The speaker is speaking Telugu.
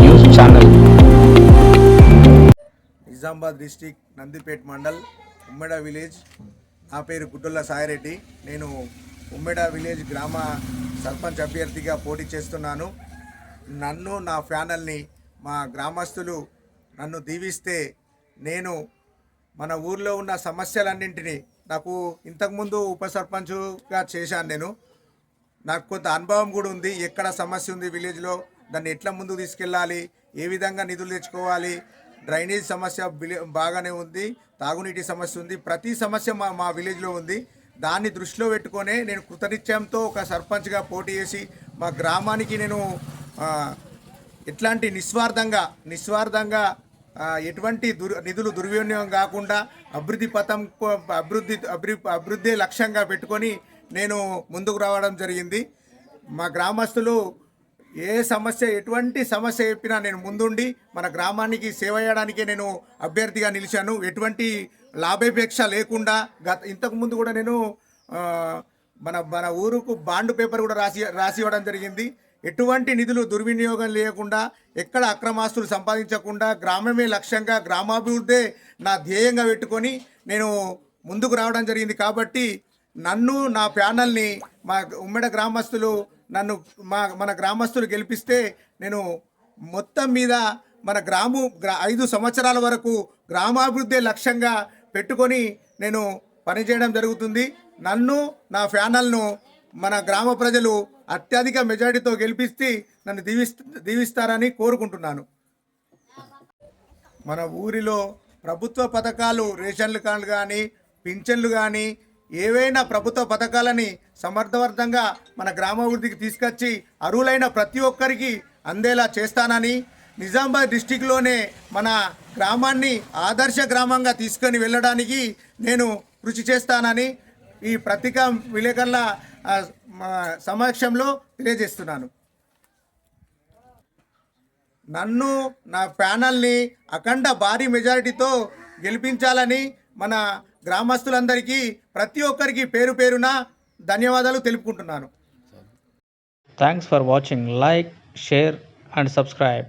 News channel. Nizamabad district Nandipet mandal Ummeda village. నా పేరు గుడ్డుల్ల సాయిరెడ్డి. నేను ఉమ్మెడ విలేజ్ గ్రామ సర్పంచ్ అభ్యర్థిగా పోటీ చేస్తున్నాను. నన్ను నా ఫ్యానల్ని మా గ్రామస్తులు నన్ను దీవిస్తే నేను మన ఊర్లో ఉన్న సమస్యలన్నింటినీ నాకు ఇంతకుముందు ఉప సర్పంచ్గా చేశాను నేను. నాకు కొంత అనుభవం కూడా ఉంది. ఎక్కడ సమస్య ఉంది విలేజ్లో? దాన్ని ఎట్లా ముందుకు తీసుకెళ్ళాలి? ఏ విధంగా నిధులు తెచ్చుకోవాలి? డ్రైనేజ్ సమస్య బాగానే ఉంది తాగునీటి సమస్య ఉంది. ప్రతి సమస్య మా మా విలేజ్లో ఉంది. దాన్ని దృష్టిలో పెట్టుకొనే నేను కృతనిశ్చయంతో ఒక సర్పంచ్గా పోటీ చేసి మా గ్రామానికి నేను ఎట్లాంటి నిస్వార్థంగా నిస్వార్థంగా ఎటువంటి దుర్ నిధులు దుర్వినియోగం కాకుండా అభివృద్ధి పథం అభివృద్ధి అభివృద్ధి అభివృద్ధి లక్ష్యంగా పెట్టుకొని నేను ముందుకు రావడం జరిగింది. మా గ్రామస్తులు ఏ సమస్య ఎటువంటి సమస్య చెప్పినా నేను ముందుండి మన గ్రామానికి సేవ చేయడానికే నేను అభ్యర్థిగా నిలిచాను. ఎటువంటి లాభాపేక్ష లేకుండా గత ఇంతకుముందు కూడా నేను మన మన ఊరుకు బాండ్ పేపర్ కూడా రాసి రాసి ఇవ్వడం జరిగింది. ఎటువంటి నిధులు దుర్వినియోగం లేకుండా ఎక్కడ అక్రమాస్తులు సంపాదించకుండా గ్రామమే లక్ష్యంగా గ్రామాభివృద్ధే నా ధ్యేయంగా పెట్టుకొని నేను ముందుకు రావడం జరిగింది. కాబట్టి నన్ను నా ప్యానల్ని మా ఉమ్మడి గ్రామస్తులు నన్ను మా మన గ్రామస్తులు గెలిపిస్తే నేను మొత్తం మీద మన గ్రాము గ్రా ఐదు సంవత్సరాల వరకు గ్రామాభివృద్ధి లక్ష్యంగా పెట్టుకొని నేను పనిచేయడం జరుగుతుంది. నన్ను నా ఫ్యానల్ను మన గ్రామ ప్రజలు అత్యధిక మెజారిటీతో గెలిపిస్తే నన్ను దీవిస్త దీవిస్తారని కోరుకుంటున్నాను. మన ఊరిలో ప్రభుత్వ పథకాలు రేషన్లు కార్డులు కానీ పింఛన్లు కానీ ఏవైనా ప్రభుత్వ పథకాలని సమర్థవంతంగా మన గ్రామాభివృద్ధికి తీసుకొచ్చి అర్హులైన ప్రతి ఒక్కరికి అందేలా చేస్తానని నిజామాబాద్ డిస్టిక్లోనే మన గ్రామాన్ని ఆదర్శ గ్రామంగా తీసుకొని వెళ్ళడానికి నేను కృషి చేస్తానని ఈ పత్రికా విలేకరుల మా సమక్షంలో తెలియజేస్తున్నాను. నన్ను నా ప్యానల్ని అఖండ భారీ మెజారిటీతో గెలిపించాలని మన గ్రామస్తులందరికీ ప్రతి ఒక్కరికి పేరు పేరున ధన్యవాదాలు తెలుపుకుంటున్నాను. Thanks for watching like share and subscribe